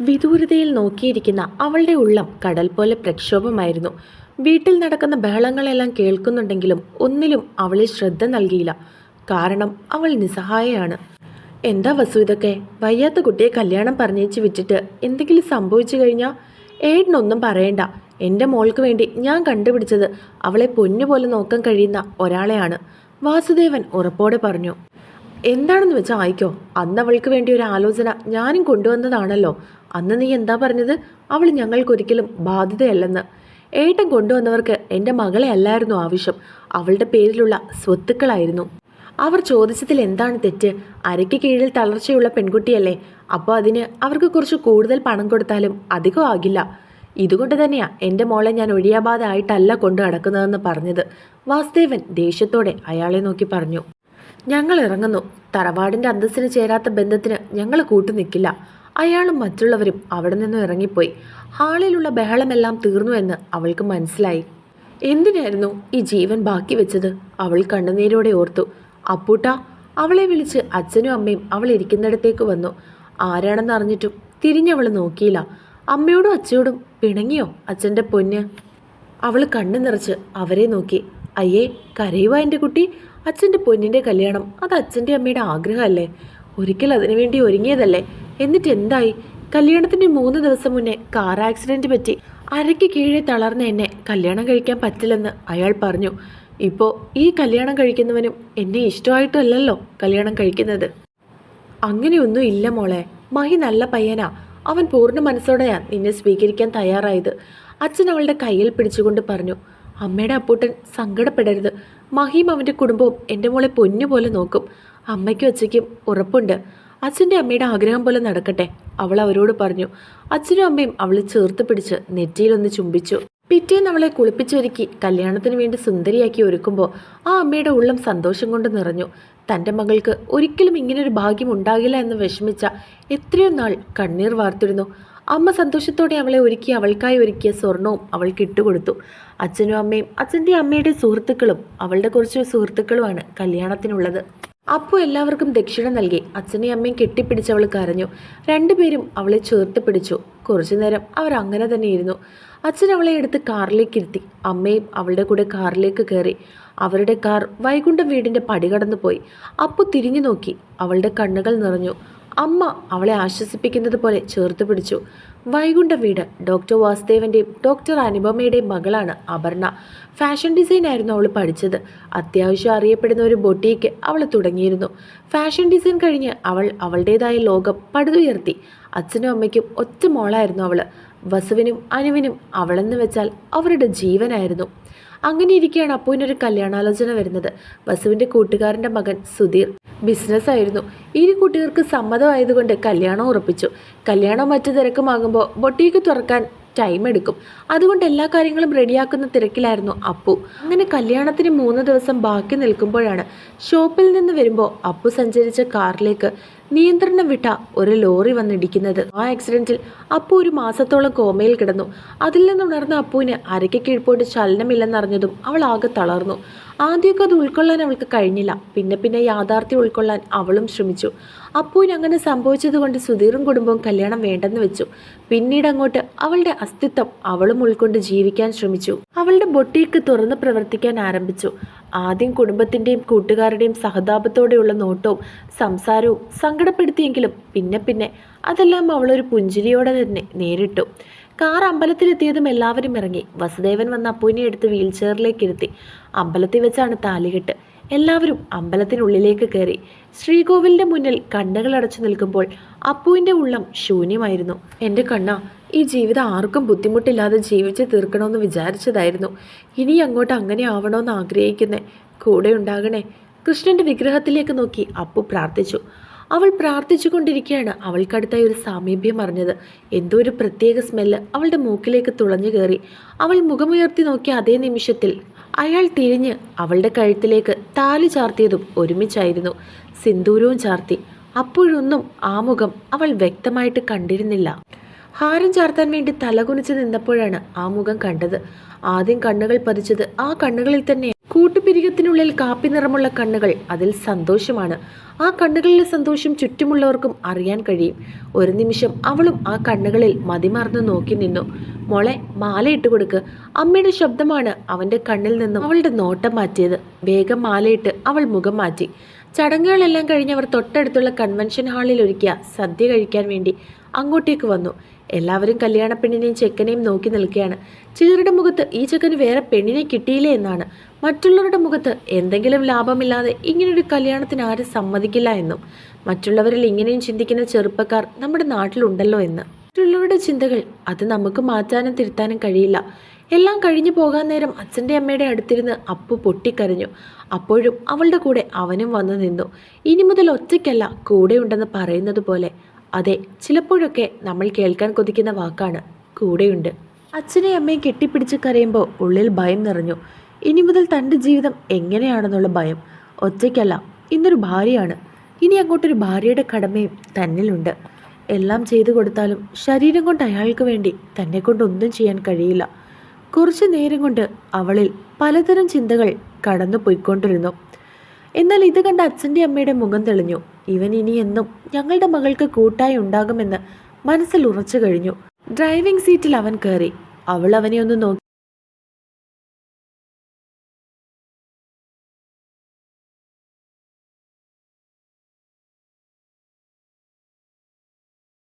വിദൂരതയിൽ നോക്കിയിരിക്കുന്ന അവളുടെ ഉള്ളം കടൽ പോലെ പ്രക്ഷോഭമായിരുന്നു. വീട്ടിൽ നടക്കുന്ന ബഹളങ്ങളെല്ലാം കേൾക്കുന്നുണ്ടെങ്കിലും ഒന്നിലും അവളിൽ ശ്രദ്ധ നൽകിയില്ല. കാരണം അവൾ നിസ്സഹായയാണ്. എന്താ വസു ഇതൊക്കെ? വയ്യാത്ത കുട്ടിയെ കല്യാണം പറഞ്ഞേച്ച് വിറ്റിട്ട് എന്തെങ്കിലും സംഭവിച്ചു കഴിഞ്ഞാൽ ഏട്ടനൊന്നും പറയണ്ട. എന്റെ മോൾക്ക് വേണ്ടി ഞാൻ കണ്ടുപിടിച്ചത് അവളെ പൊന്നുപോലെ നോക്കാൻ കഴിയുന്ന ഒരാളെയാണ്. വാസുദേവൻ ഉറപ്പോടെ പറഞ്ഞു. എന്താണെന്ന് വെച്ചാൽ ആയിക്കോ. അന്ന് അവൾക്ക് വേണ്ടി ഒരു ആലോചന ഞാനും കൊണ്ടുവന്നതാണല്ലോ. അന്ന് നീ എന്താ പറഞ്ഞത്? അവൾ ഞങ്ങൾക്കൊരിക്കലും ബാധ്യതയല്ലെന്ന്. ഏട്ടൻ കൊണ്ടുവന്നവർക്ക് എന്റെ മകളെ അല്ലായിരുന്നു ആവശ്യം. അവളുടെ പേരിലുള്ള സ്വത്തുക്കളായിരുന്നു. അവർ ചോദിച്ചതിൽ എന്താണ് തെറ്റ്? അരയ്ക്ക് കീഴിൽ തളർച്ചയുള്ള പെൺകുട്ടിയല്ലേ. അപ്പോൾ അതിന് അവർക്ക് കുറച്ച് കൂടുതൽ പണം കൊടുത്താലും അധികം ആകില്ല. ഇതുകൊണ്ട് തന്നെയാ എന്റെ മോളെ ഞാൻ ഒഴിയാബാധ ആയിട്ടല്ല കൊണ്ടു നടക്കുന്നതെന്ന് പറഞ്ഞത്. വാസുദേവൻ ദേഷ്യത്തോടെ അയാളെ നോക്കി പറഞ്ഞു. ഞങ്ങൾ ഇറങ്ങുന്നു. തറവാടിന്റെ അന്തസ്സിന് ചേരാത്ത ബന്ധത്തിന് ഞങ്ങൾ കൂട്ടു നിൽക്കില്ല അയാളും മറ്റുള്ളവരും അവിടെ നിന്നും ഇറങ്ങിപ്പോയി. ഹാളിലുള്ള ബഹളമെല്ലാം തീർന്നു എന്ന് അവൾക്ക് മനസ്സിലായി. എന്തിനായിരുന്നു ഈ ജീവൻ ബാക്കി വെച്ചത്? അവൾ കണ്ണുനീരോടെ ഓർത്തു. അപ്പൂട്ട അവളെ വിളിച്ച് അച്ഛനും അമ്മയും അവൾ ഇരിക്കുന്നിടത്തേക്ക് വന്നു. ആരാണെന്ന് അറിഞ്ഞിട്ടും തിരിഞ്ഞവൾ നോക്കിയില്ല. അമ്മയോടും അച്ഛയോടും പിണങ്ങിയോ അച്ഛന്റെ പൊന്ന്? അവൾ കണ്ണു നിറച്ച് അവരെ നോക്കി. അയ്യേ കരയുവാ എന്റെ കുട്ടി. അച്ഛന്റെ പൊന്നിന്റെ കല്യാണം അത് അച്ഛന്റെ അമ്മയുടെ ആഗ്രഹമല്ലേ? ഒരിക്കൽ അതിനുവേണ്ടി ഒരുങ്ങിയതല്ലേ? എന്നിട്ട് എന്തായി കല്യാണത്തിന് മൂന്ന് ദിവസം മുന്നേ കാർ ആക്സിഡന്റ് പറ്റി. അരയ്ക്ക് കീഴെ തളർന്ന എന്നെ കല്യാണം കഴിക്കാൻ പറ്റില്ലെന്ന് അയാൾ പറഞ്ഞു. ഇപ്പോ ഈ കല്യാണം കഴിക്കുന്നവനും എന്നെ ഇഷ്ടമായിട്ടല്ലല്ലോ കല്യാണം കഴിക്കുന്നത്. അങ്ങനെയൊന്നും ഇല്ല മോളെ. മഹി നല്ല പയ്യനാ. അവൻ പൂർണ മനസ്സോടെയാ നിന്നെ സ്വീകരിക്കാൻ തയ്യാറായത്. അച്ഛൻ അവളുടെ കയ്യിൽ പിടിച്ചുകൊണ്ട് പറഞ്ഞു അമ്മയുടെ അപ്പൂട്ടൻ സങ്കടപ്പെടരുത്. മഹിയും അവന്റെ കുടുംബവും എന്റെ മോളെ പൊന്നുപോലെ നോക്കും. അമ്മയ്ക്കും അച്ഛയ്ക്കും ഉറപ്പുണ്ട്. അച്ഛന്റെ അമ്മയുടെ ആഗ്രഹം പോലെ നടക്കട്ടെ അവൾ അവരോട് പറഞ്ഞു. അച്ഛനും അമ്മയും അവളെ ചേർത്ത് പിടിച്ച് നെറ്റിയിലൊന്ന് ചുംബിച്ചു. പിറ്റേന്ന് അവളെ കുളിപ്പിച്ചൊരുക്കി കല്യാണത്തിന് വേണ്ടി സുന്ദരിയാക്കി ഒരുക്കുമ്പോൾ ആ അമ്മയുടെ ഉള്ളം സന്തോഷം കൊണ്ട് നിറഞ്ഞു. തന്റെ മകൾക്ക് ഒരിക്കലും ഇങ്ങനൊരു ഭാഗ്യം ഉണ്ടാകില്ല എന്ന് വിഷമിച്ച എത്രയോ നാൾ കണ്ണീർ വാർത്തിരുന്നു. അമ്മ സന്തോഷത്തോടെ അവളെ ഒരുക്കി അവൾക്കായി ഒരുക്കിയ സ്വർണവും അവൾക്ക് ഇട്ടുകൊടുത്തു അച്ഛനും അമ്മയും അച്ഛന്റെ അമ്മയുടെ സുഹൃത്തുക്കളും അവളുടെ കുറച്ച് സുഹൃത്തുക്കളുമാണ് കല്യാണത്തിനുള്ളത്. അപ്പു എല്ലാവർക്കും ദക്ഷിണ നൽകി. അച്ഛനെയും അമ്മയും കെട്ടിപ്പിടിച്ച് കരഞ്ഞു. രണ്ടുപേരും അവളെ ചേർത്ത് പിടിച്ചു. കുറച്ചു നേരം അവർ അങ്ങനെ തന്നെ ഇരുന്നു അച്ഛൻ അവളെ എടുത്ത് കാറിലേക്ക് ഇരുത്തി. അമ്മയും അവളുടെ കൂടെ കാറിലേക്ക് കയറി. അവരുടെ കാർ വൈകുണ്ഠം വീടിന്റെ പടി കടന്നു പോയി അപ്പു തിരിഞ്ഞു നോക്കി. അവളുടെ കണ്ണുകൾ നിറഞ്ഞു. അമ്മ അവളെ ആശ്വസിപ്പിക്കുന്നത് പോലെ ചേർത്ത് പിടിച്ചു. വൈകുണ്ഠ വീട് ഡോക്ടർ വാസുദേവന്റെയും ഡോക്ടർ അനുപമയുടെയും മകളാണ് അപർണ. ഫാഷൻ ഡിസൈൻ ആയിരുന്നു അവൾ പഠിച്ചത്. അത്യാവശ്യം അറിയപ്പെടുന്ന ഒരു ബൊട്ടീക്ക് അവൾ തുടങ്ങിയിരുന്നു. ഫാഷൻ ഡിസൈൻ കഴിഞ്ഞ് അവൾ അവളുടേതായ ലോകം പടുതുയർത്തി. അച്ഛനും അമ്മയ്ക്കും ഒറ്റ മോളായിരുന്നു അവൾ വസുവിനും അനുവിനും അവളെന്ന് വെച്ചാൽ അവരുടെ ജീവനായിരുന്നു. അങ്ങനെ ഇരിക്കുകയാണ് അപ്പുവിനൊരു കല്യാണാലോചന വരുന്നത്. വസുവിന്റെ കൂട്ടുകാരന്റെ മകൻ സുധീർ. ബിസിനസ് ആയിരുന്നു. ഇരു കുട്ടികൾക്ക് സമ്മതമായതുകൊണ്ട് കല്യാണം ഉറപ്പിച്ചു. കല്യാണം മറ്റു തിരക്കുമാകുമ്പോൾ ബൊട്ടീക്ക് തുറക്കാൻ ടൈം എടുക്കും. അതുകൊണ്ട് എല്ലാ കാര്യങ്ങളും റെഡിയാക്കുന്ന തിരക്കിലായിരുന്നു അപ്പു. അങ്ങനെ കല്യാണത്തിന് മൂന്ന് ദിവസം ബാക്കി നിൽക്കുമ്പോഴാണ് ഷോപ്പിൽ നിന്ന് വരുമ്പോൾ അപ്പു സഞ്ചരിച്ച കാറിലേക്ക് നിയന്ത്രണം വിട്ട ഒരു ലോറി വന്നിടിക്കുന്നത്. ആ ആക്സിഡന്റിൽ അപ്പു ഒരു മാസത്തോളം കോമയിൽ കിടന്നു. അതിൽ നിന്നുണർന്ന അപ്പുവിന് അരയ്ക്ക് കീഴ്പോട്ട് ചലനമില്ലെന്നറിഞ്ഞതും അവൾ ആകെ തളർന്നു. ആദ്യമൊക്കെ അത് ഉൾക്കൊള്ളാൻ അവൾക്ക് കഴിഞ്ഞില്ല. പിന്നെ പിന്നെ യാഥാർത്ഥ്യം ഉൾക്കൊള്ളാൻ അവളും ശ്രമിച്ചു. അപ്പുവിന് അങ്ങനെ സംഭവിച്ചതുകൊണ്ട് സുധീറും കുടുംബവും കല്യാണം വേണ്ടെന്ന് വെച്ചു. പിന്നീട് അങ്ങോട്ട് അവളുടെ അസ്തിത്വം അവളും ഉൾക്കൊണ്ട് ജീവിക്കാൻ ശ്രമിച്ചു. അവളുടെ ബൊട്ടീക്ക് തുറന്ന് പ്രവർത്തിക്കാൻ ആരംഭിച്ചു. ആദ്യം കുടുംബത്തിന്റെയും കൂട്ടുകാരുടെയും സഹതാപത്തോടെയുള്ള നോട്ടവും സംസാരവും സങ്കടപ്പെടുത്തിയെങ്കിലും പിന്നെ പിന്നെ അതെല്ലാം അവളൊരു പുഞ്ചിരിയോടെ തന്നെ നേരിട്ടു. കാർ അമ്പലത്തിലെത്തിയതും എല്ലാവരും ഇറങ്ങി. വസുദേവൻ വന്ന അപ്പൂനെ എടുത്ത് വീൽചെയറിലേക്ക് ഇരുത്തി. അമ്പലത്തിൽ വെച്ചാണ് താലികെട്ട് എല്ലാവരും അമ്പലത്തിനുള്ളിലേക്ക് കയറി. ശ്രീകോവിലിന്റെ മുന്നിൽ കണ്ണുകൾ അടച്ചു നിൽക്കുമ്പോൾ അപ്പുവിന്റെ ഉള്ളം ശൂന്യമായിരുന്നു. എന്റെ കണ്ണ ഈ ജീവിതം ആർക്കും ബുദ്ധിമുട്ടില്ലാതെ ജീവിച്ച് തീർക്കണമെന്ന് വിചാരിച്ചതായിരുന്നു. ഇനി അങ്ങോട്ട് അങ്ങനെ ആവണമെന്ന് ആഗ്രഹിക്കുന്നേ. കൂടെ ഉണ്ടാകണേ. കൃഷ്ണന്റെ വിഗ്രഹത്തിലേക്ക് നോക്കി അപ്പു പ്രാർത്ഥിച്ചു. അവൾ പ്രാർത്ഥിച്ചു കൊണ്ടിരിക്കുകയാണ് അവൾക്കടുത്തായി ഒരു സാമീപ്യം അറിഞ്ഞത്. എന്തോ ഒരു പ്രത്യേക സ്മെല്ല് അവളുടെ മൂക്കിലേക്ക് തുളഞ്ഞു കയറി. അവൾ മുഖമുയർത്തി നോക്കിയ അതേ നിമിഷത്തിൽ അയാൾ തിരിഞ്ഞ് അവളുടെ കഴുത്തിലേക്ക് താലി ചാർത്തിയതും ഒരുമിച്ചായിരുന്നു. സിന്ദൂരവും ചാർത്തി. അപ്പോഴൊന്നും ആ മുഖം അവൾ വ്യക്തമായിട്ട് കണ്ടിരുന്നില്ല. ഹാരം ചാർത്താൻ വേണ്ടി തലകുനിച്ച് നിന്നപ്പോഴാണ് ആ മുഖം കണ്ടത്. ആദ്യം കണ്ണുകൾ പതിച്ചത് ആ കണ്ണുകളിൽ തന്നെ. കൂട്ടുപിരികത്തിനുള്ളിൽ കാപ്പി നിറമുള്ള കണ്ണുകൾ അതിൽ സന്തോഷമാണ്. ആ കണ്ണുകളിലെ സന്തോഷം ചുറ്റുമുള്ളവർക്കും അറിയാൻ കഴിയും. ഒരു നിമിഷം അവളും ആ കണ്ണുകളിൽ മതിമറന്ന് നോക്കി നിന്നു. മോളെ മാലയിട്ട് കൊടുക്ക്. അമ്മയുടെ ശബ്ദമാണ് അവന്റെ കണ്ണിൽ നിന്നും അവളുടെ നോട്ടം മാറ്റിയത്. വേഗം മാലയിട്ട് അവൾ മുഖം മാറ്റി. ചടങ്ങുകളെല്ലാം കഴിഞ്ഞവർ തൊട്ടടുത്തുള്ള കൺവെൻഷൻ ഹാളിൽ ഒരുക്കിയ സദ്യ കഴിക്കാൻ വേണ്ടി അങ്ങോട്ടേക്ക് വന്നു. എല്ലാവരും കല്യാണ പെണ്ണിനെയും ചെക്കനെയും നോക്കി നിൽക്കുകയാണ്. ചിലരുടെ മുഖത്ത് ഈ ചെക്കന് വേറെ പെണ്ണിനെ കിട്ടിയില്ലേ എന്നാണ്. മറ്റുള്ളവരുടെ മുഖത്ത് എന്തെങ്കിലും ലാഭമില്ലാതെ ഇങ്ങനൊരു കല്യാണത്തിന് ആരും സമ്മതിക്കില്ല എന്നും മറ്റുള്ളവരിൽ ഇങ്ങനെയും ചിന്തിക്കുന്ന ചെറുപ്പക്കാർ നമ്മുടെ നാട്ടിലുണ്ടല്ലോ എന്ന്. മറ്റുള്ളവരുടെ ചിന്തകൾ അത് നമുക്ക് മാറ്റാനും തിരുത്താനും കഴിയില്ല. എല്ലാം കഴിഞ്ഞു പോകാൻ നേരം അച്ഛന്റെ അമ്മയുടെ അടുത്തിരുന്ന് അപ്പു പൊട്ടിക്കരഞ്ഞു. അപ്പോഴും അവളുടെ കൂടെ അവനും വന്നു നിന്നു. ഇനി മുതൽ ഒറ്റയ്ക്കല്ല കൂടെയുണ്ടെന്ന് പറയുന്നത് പോലെ. അതെ ചിലപ്പോഴൊക്കെ നമ്മൾ കേൾക്കാൻ കൊതിക്കുന്ന വാക്കാണ് കൂടെയുണ്ട്. അച്ഛനെയും അമ്മയും കെട്ടിപ്പിടിച്ച് കരയുമ്പോൾ ഉള്ളിൽ ഭയം നിറഞ്ഞു. ഇനി മുതൽ തന്റെ ജീവിതം എങ്ങനെയാണെന്നുള്ള ഭയം. ഒറ്റയ്ക്കല്ല ഇന്നൊരു ഭാര്യയാണ്. ഇനി അങ്ങോട്ടൊരു ഭാര്യയുടെ കടമയും തന്നിലുണ്ട്. എല്ലാം ചെയ്തു കൊടുത്താലും ശരീരം കൊണ്ട് അയാൾക്ക് വേണ്ടി തന്നെ കൊണ്ട് ഒന്നും ചെയ്യാൻ കഴിയില്ല. കുറച്ചു നേരം കൊണ്ട് അവളിൽ പലതരം ചിന്തകൾ കടന്നു പോയിക്കൊണ്ടിരുന്നു. എന്നാൽ ഇത് കണ്ട അച്ഛന്റെ അമ്മയുടെ മുഖം തെളിഞ്ഞു. ഇവൻ ഇനി എന്നും ഞങ്ങളുടെ മകൾക്ക് കൂട്ടായി ഉണ്ടാകുമെന്ന് മനസ്സിൽ ഉറച്ചു കഴിഞ്ഞു. ഡ്രൈവിംഗ് സീറ്റിൽ അവൻ കയറി. അവൾ അവനെ ഒന്ന് നോക്കി